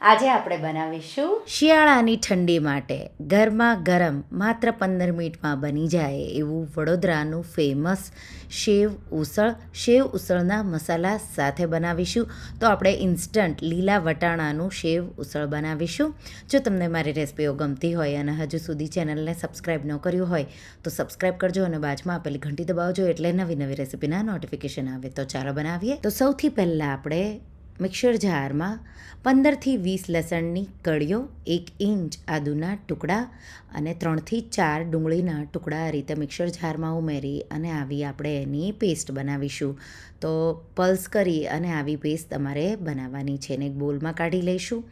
આજે આપણે બનાવીશું શિયાળાની ઠંડી માટે ગરમા ગરમ માત્ર પંદર મિનિટમાં બની જાય એવું વડોદરાનું ફેમસ શેવ ઉસળ. શેવ ઉસળના મસાલા સાથે બનાવીશું. તો આપણે ઇન્સ્ટન્ટ લીલા વટાણાનું શેવ ઉસળ બનાવીશું. જો તમને મારી રેસિપીઓ ગમતી હોય અને હજુ સુધી ચેનલને સબસ્ક્રાઈબ ન કર્યું હોય, તો સબસ્ક્રાઈબ કરજો અને બાજુમાં આપેલી ઘંટી દબાવજો એટલે નવી નવી રેસિપીના નોટિફિકેશન આવે. તો ચાલો બનાવીએ. તો સૌથી પહેલાં આપણે મિક્સર જારમાં પંદરથી વીસ લસણની કળીઓ, એક ઇંચ આદુના ટુકડા અને ત્રણથી ચાર ડુંગળીના ટુકડા રીતે મિક્સર જારમાં ઉમેરી અને આવી આપણે એની પેસ્ટ બનાવીશું. તો પલ્સ કરી અને આવી પેસ્ટ તમારે બનાવવાની છે ને એક બોલમાં કાઢી લઈશું.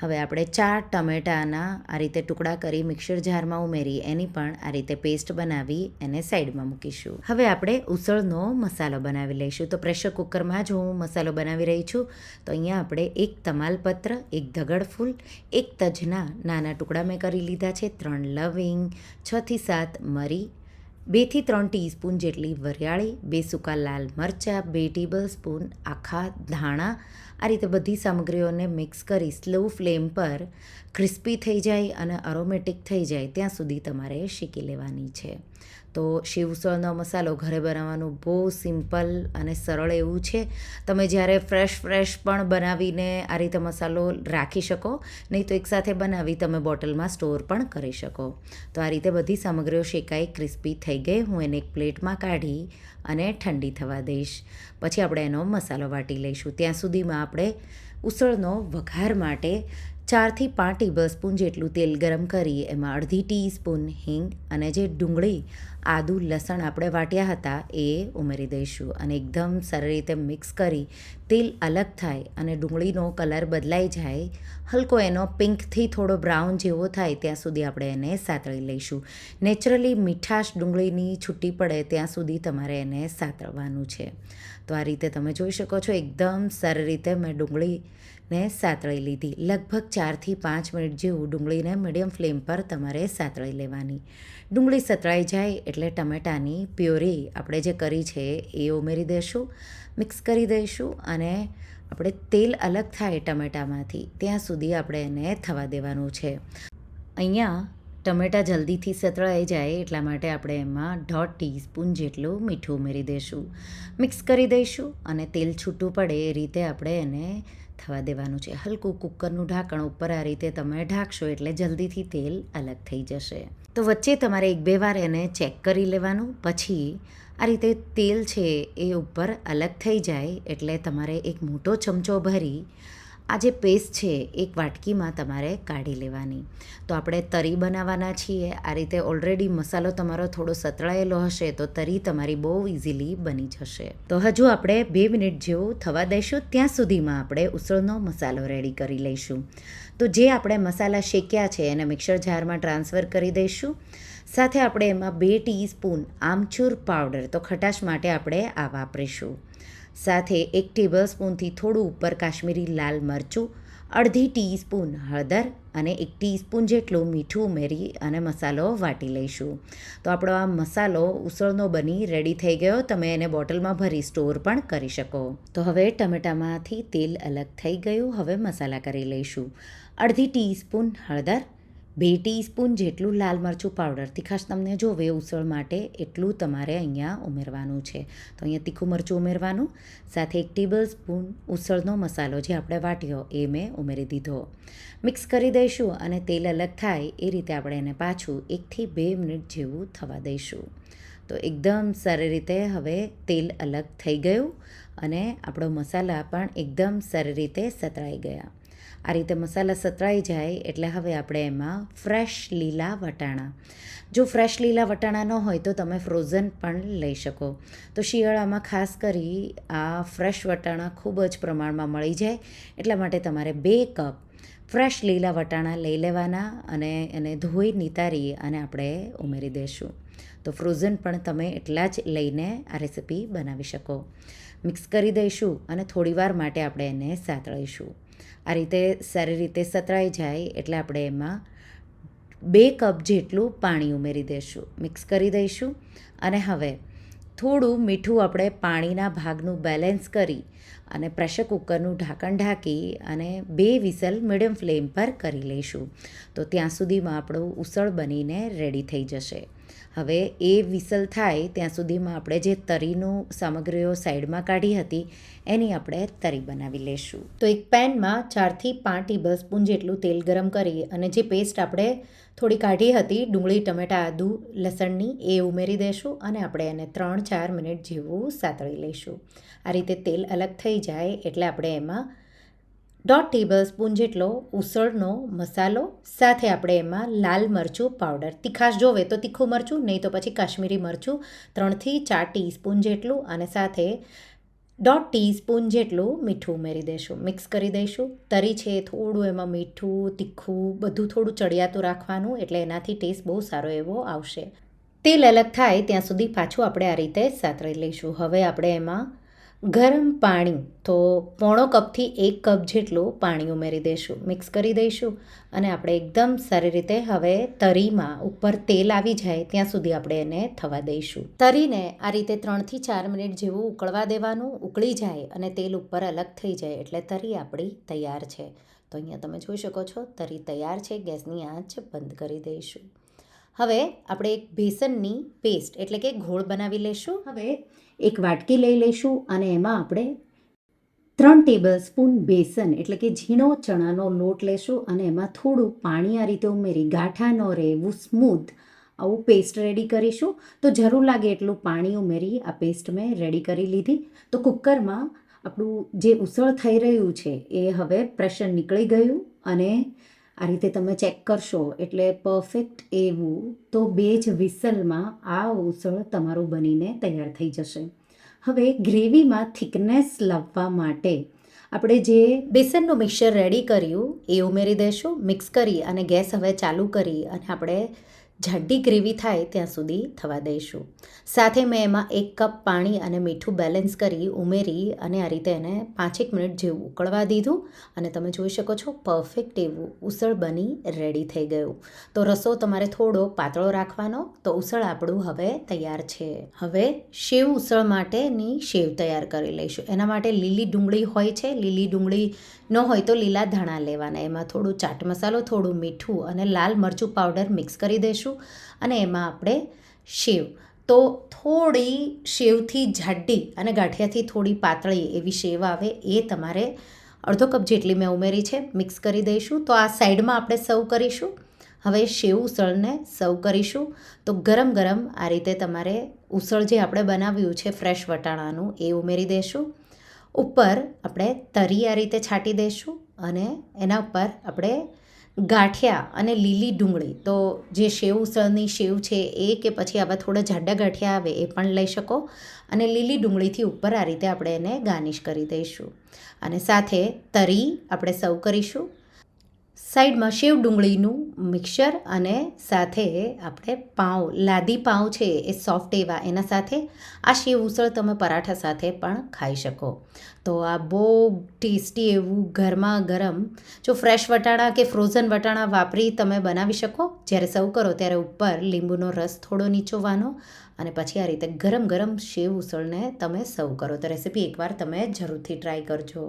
હવે આપણે ચાર ટમેટાના આ રીતે ટુકડા કરી મિક્સર જારમાં ઉમેરી એની પણ આ રીતે પેસ્ટ બનાવી એને સાઈડમાં મૂકીશું. હવે આપણે ઉસળનો મસાલો બનાવી લઈશું. તો પ્રેશર કુકરમાં જ હું મસાલો બનાવી રહી છું. તો અહીંયા આપણે એક તમાલપત્ર, એક દગડ ફૂલ એક તજના નાના ટુકડા મેં કરી લીધા છે. ત્રણ લવિંગ છથી સાત મરી બેથી ત્રણ ટીસ્પૂન જેટલી વરિયાળી બે સૂકા લાલ મરચાં બે ટેબલ સ્પૂન આખા ધાણા આ રીતે બધી સામગ્રીઓને મિક્સ કરી સ્લો ફ્લેમ પર ક્રિસ્પી થઈ જાય અને અરોમેટિક થઈ જાય ત્યાં સુધી તમારે શેકી લેવાની છે. તો શિવસળનો મસાલો ઘરે બનાવવાનું બહુ સિમ્પલ અને સરળ એવું છે. તમે જ્યારે ફ્રેશ ફ્રેશ પણ બનાવીને આ રીતે મસાલો રાખી શકો, નહીં તો એકસાથે બનાવી તમે બોટલમાં સ્ટોર પણ કરી શકો. તો આ રીતે બધી સામગ્રીઓ શેકાઈ ક્રિસ્પી થઈ ગઈ, હું એને એક પ્લેટમાં કાઢી અને ઠંડી થવા દઈશ. પછી આપણે એનો મસાલો વાટી લઈશું. ત્યાં સુધીમાં આપણે ઉસળનો વઘાર માટે ચારથી પાંચ ટેબલ સ્પૂન જેટલું તેલ ગરમ કરી એમાં અડધી ટીસ્પૂન હિંગ અને જે ડુંગળી, આદુ, લસણ આપણે વાટ્યા હતા એ ઉમેરી દઈશું અને એકદમ સરળ રીતે મિક્સ કરી તેલ અલગ થાય અને ડુંગળીનો કલર બદલાઈ જાય. હલકો એનો પિંકથી થોડો બ્રાઉન જેવો થાય ત્યાં સુધી આપણે એને સાતળી લઈશું. નેચરલી મીઠાશ ડુંગળીની છૂટી પડે ત્યાં સુધી તમારે એને સાતળવાનું છે. તો આ રીતે તમે જોઈ શકો છો, એકદમ સારી રીતે મેં ડુંગળીને સાતળી લીધી. લગભગ ચારથી પાંચ મિનિટ જેવું ડુંગળીને મીડિયમ ફ્લેમ પર તમારે સાતળી લેવાની. ડુંગળી સતળાઈ જાય એટલે ટમેટાની પ્યોરી આપણે જે કરી છે એ ઉમેરી દઈશું મિક્સ કરી દઈશું અને આપણે તેલ અલગ થાય ટમેટામાંથી, ત્યાં સુધી આપણે એને થવા દેવાનું છે. અહીંયા ટમેટાં જલ્દીથી સતળાઈ જાય એટલા માટે આપણે એમાં દોઢ ટીસ્પૂન જેટલું મીઠું ઉમેરી દઈશું. મિક્સ કરી દઈશું અને તેલ છૂટું પડે એ રીતે આપણે એને થવા દેવાનું છે. હલકું કુકરનું ઢાંકણ ઉપર આ રીતે તમે ઢાંકશો એટલે જલ્દીથી તેલ અલગ થઈ જશે. તો વચ્ચે તમારે એક બે વાર એને ચેક કરી લેવાનું. પછી આ રીતે તેલ છે એ ઉપર અલગ થઈ જાય એટલે તમારે એક મોટો ચમચો ભરી આ જે પેસ્ટ છે, એક વાટકીમાં તમારે કાઢી લેવાની. તો આપણે તરી બનાવવાના છીએ. આ રીતે ઓલરેડી મસાલો તમારો થોડો સતળાયેલો હશે, તો તરી તમારી બહુ ઇઝીલી બની જશે. તો હજુ આપણે બે મિનિટ જેવું થવા દઈશું. ત્યાં સુધીમાં આપણે ઉસળનો મસાલો રેડી કરી લઈશું. તો જે આપણે મસાલા શેક્યા છે, એને મિક્સર જારમાં ટ્રાન્સફર કરી દઈશું. સાથે આપણે એમાં બે ટીસ્પૂન આમચૂર પાવડર તો ખટાશ માટે આપણે આ વાપરીશું. સાથે એક ટેબલ સ્પૂનથી થોડું ઉપર કાશ્મીરી લાલ મરચું, અડધી ટીસ્પૂન હળદર અને એક ટીસ્પૂન જેટલું મીઠું ઉમેરી અને મસાલો વાટી લઈશું. તો આપણો આ મસાલો ઉસળનો બની રેડી થઈ ગયો. તમે એને બોટલમાં ભરી સ્ટોર પણ કરી શકો. તો હવે ટમેટામાંથી તેલ અલગ થઈ ગયું. હવે મસાલા કરી લઈશું. અડધી ટીસ્પૂન હળદર બે ટીસ્પૂન જેટલું લાલ મરચું પાવડર તીખાશ તમને જોવે ઉસળ માટે એટલું તમારે અહીંયા ઉમેરવાનું છે. તો અહીંયા તીખું મરચું ઉમેરવાનું, સાથે એક ટેબલ સ્પૂન ઉસળનો મસાલો જે આપણે વાટ્યો એ મેં ઉમેરી દીધો. મિક્સ કરી દઈશું અને તેલ અલગ થાય એ રીતે આપણે એને પાછું એકથી બે મિનિટ જેવું થવા દઈશું. તો એકદમ સારી રીતે હવે તેલ અલગ થઈ ગયું અને આપણો મસાલા પણ એકદમ સારી રીતે સતરાઈ ગયા. આ રીતે મસાલા સતળાઈ જાય એટલે હવે આપણે એમાં ફ્રેશ લીલા વટાણા. જો ફ્રેશ લીલા વટાણા ન હોય તો તમે ફ્રોઝન પણ લઈ શકો. તો શિયાળામાં ખાસ કરી આ ફ્રેશ વટાણા ખૂબ જ પ્રમાણમાં મળી જાય એટલા માટે તમારે બે કપ ફ્રેશ લીલા વટાણા લઈ લેવાના અને એને ધોઈ નિતારી અને આપણે ઉમેરી દઈશું તો ફ્રોઝન પણ તમે એટલા જ લઈને આ રેસીપી બનાવી શકો. મિક્સ કરી દઈશું અને થોડીવાર માટે આપણે એને સાતળીશું. આ રીતે સારી રીતે સતરાઈ જાય એટલે આપણે એમાં બે કપ જેટલું પાણી ઉમેરી દઈશું મિક્સ કરી દઈશું અને હવે થોડું મીઠું આપણે પાણીના ભાગનું બેલેન્સ કરી અને પ્રેશર કુકરનું ઢાંકણ ઢાંકી અને બે વિસલ મીડિયમ ફ્લેમ પર કરી લઈશું. તો ત્યાં સુધીમાં આપણું ઉસળ બનીને રેડી થઈ જશે. હવે એ વિસલ થાય ત્યાં સુધીમાં આપણે જે તરીનું સામગ્રીઓ સાઈડમાં કાઢી હતી, એની આપણે તરી બનાવી લઈશું તો એક પેનમાં ચારથી પાંચ ટેબલ સ્પૂન જેટલું તેલ ગરમ કરી અને જે પેસ્ટ આપણે થોડી કાઢી હતી, ડુંગળી, ટમેટાં, આદુ, લસણની, એ ઉમેરી દઈશું અને આપણે એને ત્રણ ચાર મિનિટ જેવું સાતળી લઈશું. આ રીતે તેલ અલગ થઈ જાય એટલે આપણે એમાં દોઢ ટેબલ સ્પૂન જેટલો ઉસળનો મસાલો, સાથે આપણે એમાં લાલ મરચું પાવડર તીખાશ જોવે તો તીખું મરચું, નહીં તો પછી કાશ્મીરી મરચું. ત્રણથી ચાર ટીસ્પૂન જેટલું અને સાથે દોઢ ટીસ્પૂન જેટલું મીઠું ઉમેરી દઈશું. મિક્સ કરી દઈશું. તરી છે, થોડું એમાં મીઠું, તીખું, બધું થોડું ચડિયાતું રાખવાનું, એટલે એનાથી ટેસ્ટ બહુ સારો એવો આવશે. તેલ અલગ થાય ત્યાં સુધી પાછું આપણે આ રીતે સાતરી લઈશું. હવે આપણે એમાં ગરમ પાણી, તો પોણો કપથી એક કપ જેટલું પાણી ઉમેરી દઈશું, મિક્સ કરી દઈશું અને આપણે એકદમ સારી રીતે હવે તરીમાં ઉપર તેલ આવી જાય ત્યાં સુધી આપણે એને થવા દઈશું. તરીને આ રીતે ત્રણથી ચાર મિનિટ જેવું ઉકળવા દેવાનું, ઉકળી જાય અને તેલ ઉપર અલગ થઈ જાય એટલે તરી આપણી તૈયાર છે. તો અહીંયા તમે જોઈ શકો છો, તરી તૈયાર છે, ગેસની આંચ બંધ કરી દઈશું. હવે આપણે એક બેસનની પેસ્ટ એટલે કે ઘોળ બનાવી લઈશું હવે એક વાટકી લઈ લઈશું અને એમાં આપણે ત્રણ ટેબલ સ્પૂન બેસન એટલે કે ઝીણો ચણાનો લોટ લેશું અને એમાં થોડું પાણી આ રીતે ઉમેરી, ગાંઠા ન રહે એવું સ્મૂથ આવું પેસ્ટ રેડી કરીશું. તો જરૂર લાગે એટલું પાણી ઉમેરી આ પેસ્ટ મેં રેડી કરી લીધી. તો કુકરમાં આપણું જે ઉસળ થઈ રહ્યું છે એ હવે પ્રેશર નીકળી ગયું અને આ રીતે તમે ચેક કરશો, એટલે પરફેક્ટ એવું, તો બે જ વિસલમાં આ ઉસળ તમારું બનીને તૈયાર થઈ જશે. હવે ગ્રેવીમાં થિકનેસ લાવવા માટે આપણે જે બેસનનું મિક્સર રેડી કર્યું, એ ઉમેરી દઈશું મિક્સ કરી અને ગેસ હવે ચાલુ કરી અને આપણે જાડી ગ્રેવી થાય ત્યાં સુધી થવા દઈશું. સાથે મેં એમાં એક કપ પાણી અને મીઠું બેલેન્સ કરી ઉમેરી અને આ રીતે એને પાંચેક મિનિટ જેવું ઉકળવા દીધું અને તમે જોઈ શકો છો પરફેક્ટ એવું ઉસળ બની રેડી થઈ ગયું. તો રસો તમારે થોડો પાતળો રાખવાનો. તો ઉસળ આપણું હવે તૈયાર છે. હવે શેવ ઉસળ માટેની શેવ તૈયાર કરી લઈશું. એના માટે લીલી ડુંગળી હોય છે. લીલી ડુંગળી ન હોય તો લીલા ધાણા લેવાના. એમાં થોડું ચાટ મસાલો, થોડું મીઠું અને લાલ મરચું પાવડર મિક્સ કરી દઈશું. અને એમાં આપણે શેવ. તો થોડી શેવથી જાડી અને ગાંઠિયાથી થોડી પાતળી એવી શેવ આવે એ તમારે અડધો કપ જેટલી મેં ઉમેરી છે મિક્સ કરી દઈશું. તો આ સાઈડમાં આપણે સર્વ કરીશું. હવે શેવ ઉસળને સર્વ કરીશું. તો ગરમ ગરમ આ રીતે તમારે ઉસળ જે આપણે બનાવ્યું છે ફ્રેશ વટાણાનું એ ઉમેરી દઈશું. ઉપર આપણે તરી આ રીતે છાંટી દઈશું અને એના ઉપર આપણે ગાંઠિયા અને લીલી ડુંગળી. તો જે શેવ ઉસળની શેવ છે એ કે પછી આવા થોડા જાડા ગાંઠિયા આવે એ પણ લઈ શકો. અને લીલી ડુંગળીથી ઉપર આ રીતે આપણે એને ગાર્નિશ કરી દઈશું. અને સાથે તરી આપણે સર્વ કરીશું. સાઈડમાં શેવ ડુંગળીનું મિક્સર અને સાથે આપણે પાઉં, લાદી પાઉં છે એ સોફ્ટ એવા, એના સાથે આ શેવ ઉસળ તમે પરાઠા સાથે પણ ખાઈ શકો. તો આ બહુ ટેસ્ટી એવું ગરમા ગરમ, જો ફ્રેશ વટાણા કે ફ્રોઝન વટાણા વાપરી તમે બનાવી શકો. જ્યારે સર્વ કરો ત્યારે ઉપર લીંબુનો રસ થોડો નીચોવાનો અને પછી આ રીતે ગરમ ગરમ શેવ ઉસળને તમે સર્વ કરો. તો રેસીપી એકવાર તમે જરૂરથી ટ્રાય કરજો.